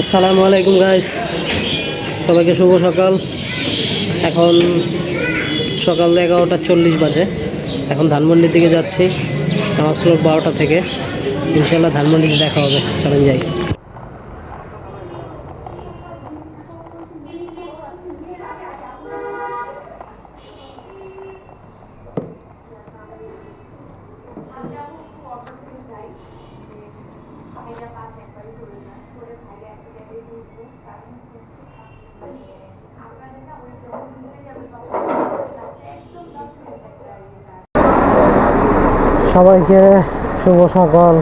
আসসালামু আলাইকুম গাইস সবাইকে শুভ সকাল। এখন সকাল এগারোটা চল্লিশ বাজে। এখন ধানমন্ডির দিকে যাচ্ছি। আমার স্লোক বারোটা থেকে। ইনশাল্লাহ ধানমন্ডিতে দেখা হবে। চলেন যাই। সবাইকে শুভ সকাল।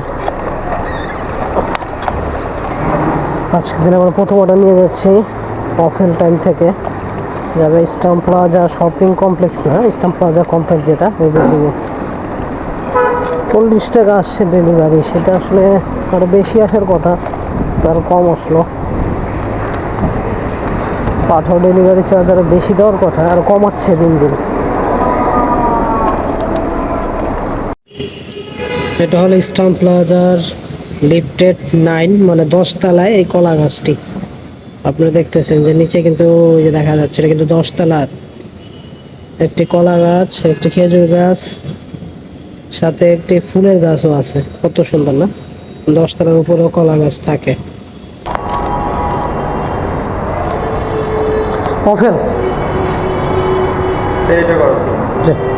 আজকে দিনে আমরা প্রথম অর্ডার নিয়ে যাচ্ছি অফেল টাইম থেকে। যাবে স্টাম্প প্লাজা শপিং কমপ্লেক্স না স্টাম্প প্লাজা কমপ্লেক্স যেটা, ওই বিল্ডিংয়ে চল্লিশ টাকা আসছে ডেলিভারি সেটা আসলে আরও বেশি আসার কথা, তার কম আসলো। পাঠাও ডেলিভারি চার্জ আরও বেশি দেওয়ার কথা, আর কমাচ্ছে দিন দিন। এটা হলো স্টাম্প প্লাজার লিফটেড নাইন মানে দশতলায় এই কলা গাছটি। আপনারা দেখতেছেন যে নিচে কিন্তু যে দেখা যাচ্ছে, এটা কিন্তু দশতলার একটি কলা গাছ, একটি খেজুর গাছ সাথে একটি ফুলের গাছও আছে। কত সুন্দর না? দশতলার উপরেও কলা গাছ থাকে। অফেল। এইটা করো।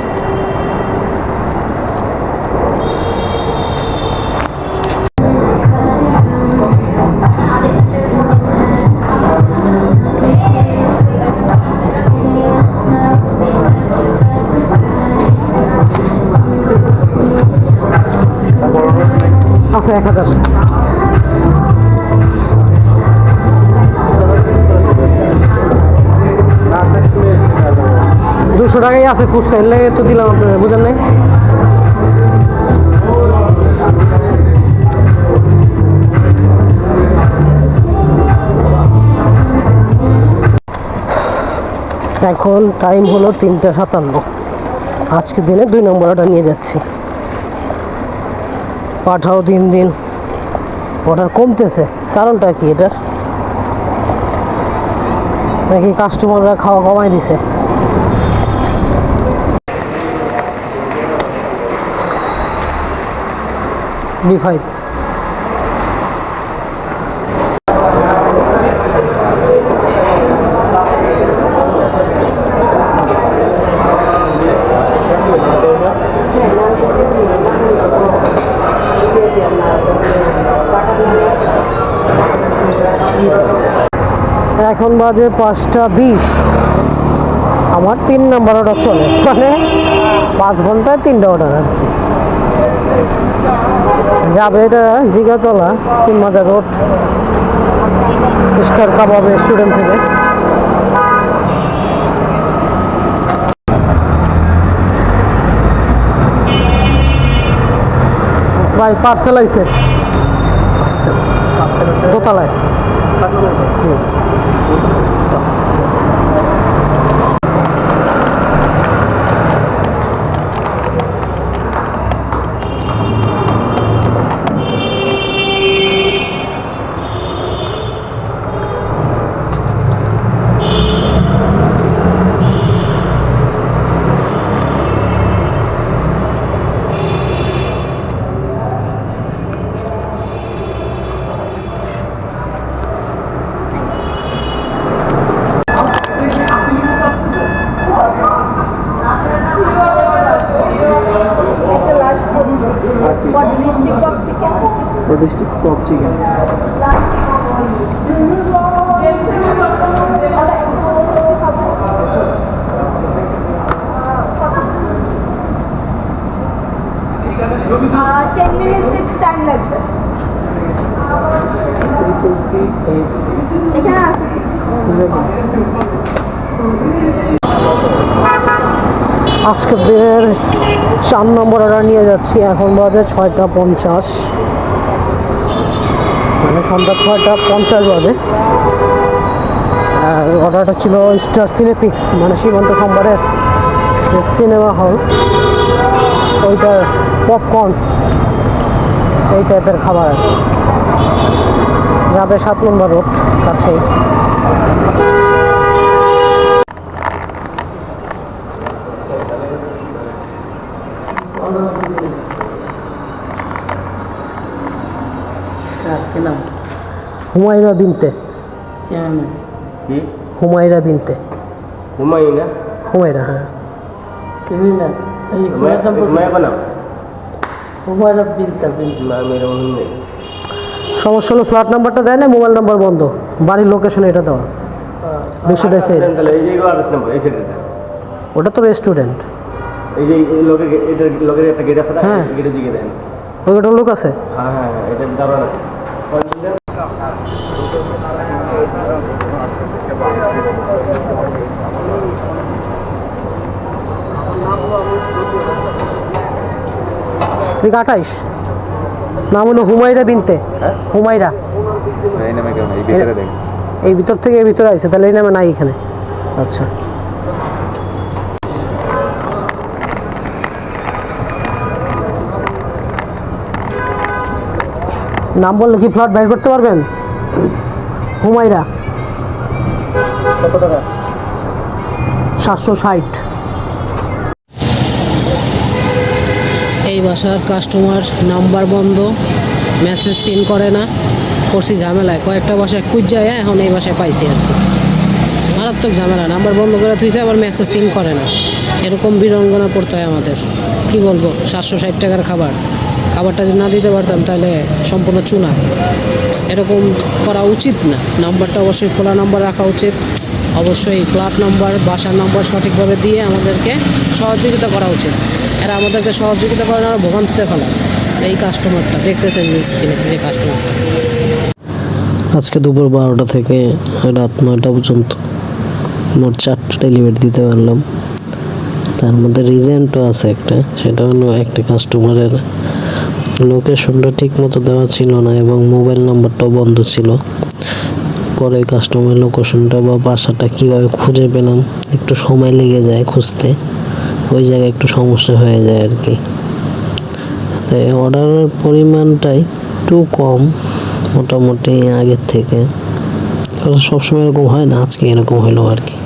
আছে এক হাজার। দুশো টাকাই আছে খুচরা, এর লাগে তো দিলাম আপনার বুঝেন নাই? এখন টাইম হলো তিনটা সাতান্ন। আজকে দিনে দুই নম্বর অর্ডার নিয়ে যাচ্ছি। পাঠাও দিন দিন। অর্ডার কমতেছে। কারণটা কি এটার? নাকি কাস্টমাররা খাওয়া কমাই দিছে? বি ফাইভ এখন বাজে পাঁচটা বিশ। আমার তিন নাম্বার অর্ডার চলে। মানে পাঁচ ঘন্টায় তিনটা অর্ডার আর কি যাবে এটা জিগাতলা তিন মাজার রোড স্টার কাবাব রেস্টুরেন্ট থেকে। ভাই পার্সেল আইছে। দোতলায়। আজকের দিনের চার নম্বর অর্ডার নিয়ে যাচ্ছি, এখন বাজে ছয়টা পঞ্চাশ। মানে সন্ধ্যা ছয়টা পঞ্চাশ বাজে। আর অর্ডারটা ছিল স্টার সিনেপিক্স মানে সীমান্ত সম্বারের সিনেমা হল ওইটার পপকর্ন এই টাইপের খাবার। আর। যাবে সাত নম্বর রোড কাছেই। হুমায়রা বিনতে। হুমায়রা বিনতে। হুমায়ুন না হুমায়রা হ্যাঁ। হুমায়রা বিনতে। না মেরে নেই সমস্যা হলো ফ্ল্যাট নাম্বারটা দেয় না মোবাইল নাম্বার বন্ধ। বাড়ির লোকেশন এটা দেওয়া। বেশি বেশি ওটা তো রেস্টুরেন্ট এই যে এই লোকের একটা গেট আছে হ্যাঁ। গেটে দিকে দেন ওইটা লোক আছে? হ্যাঁ হ্যাঁ হ্যাঁ এটা আছে। আঠাইশ। নাম হলো হুমায়রা বিনতে। হ্যাঁ? হুমায়রা। এই নামে কেমন এই ভিতরে দেখ। এই ভিতর থেকে এই ভিতরে আইছে তাহলে এই নামে নাই এখানে। আচ্ছা। নাম বললে কি ফ্ল্যাট বের করতে পারবেন? টাকা? সাতশো ষাট। এই বাসার কাস্টমার নাম্বার বন্ধ মেসেজ সিন করে না। করছি ঝামেলায়, কয়েকটা বাসায় খুঁজ যায় এখন এই বাসায় পাইছি আর কি। মারাত্মক ঝামেলা নাম্বার বন্ধ করে থুইছে, আবার মেসেজ সিন করে না। এরকম বিড়ঙ্গনা পড়তে হয় আমাদের। কি বলব, সাতশো ষাট টাকার খাবার। খাবারটা যদি না দিতে পারতাম, তাহলে সম্পূর্ণ চুনা। এরকম করা উচিত না। নাম্বারটা অবশ্যই খোলা নাম্বার রাখা উচিত। অবশ্যই ফ্ল্যাট নম্বর, বাসার নাম্বার সঠিকভাবে দিয়ে আমাদেরকে সহযোগিতা করা উচিত। এরা আমাদেরকে সহযোগিতা করে না ভোগান্তিতে ফেলা এই কাস্টমারটা দেখতেছেন স্ক্রিনে যে কাস্টমারটা আজকে দুপুর বারোটা থেকে রাত নয়টা পর্যন্ত মোট চারটে ডেলিভারি দিতে পারলাম। তার মধ্যে রিজেন্টও আছে একটা, সেটা হলো একটা কাস্টমারের লোকেশনটা ঠিক মতো দেওয়া ছিল না এবং মোবাইল নাম্বারটাও বন্ধ ছিল। পরে কাস্টমার লোকেশনটা বা বাসাটা কীভাবে খুঁজে পেলাম, একটু সময় লেগে যায় খুঁজতে, ওই জায়গায় একটু সমস্যা হয়ে যায় আর কি। তাই অর্ডারের পরিমাণটাই একটু কম, মোটামুটি আগের থেকে। সবসময় এরকম হয় না, আজকে এরকম হলো আর কি।